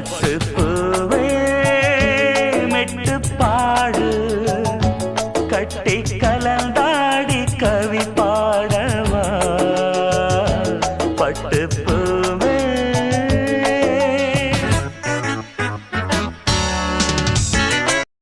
பாட்டு பூவே மெட்டு பாடு. கட்டி கலந்தாடி கவி பாடவா. பட்டு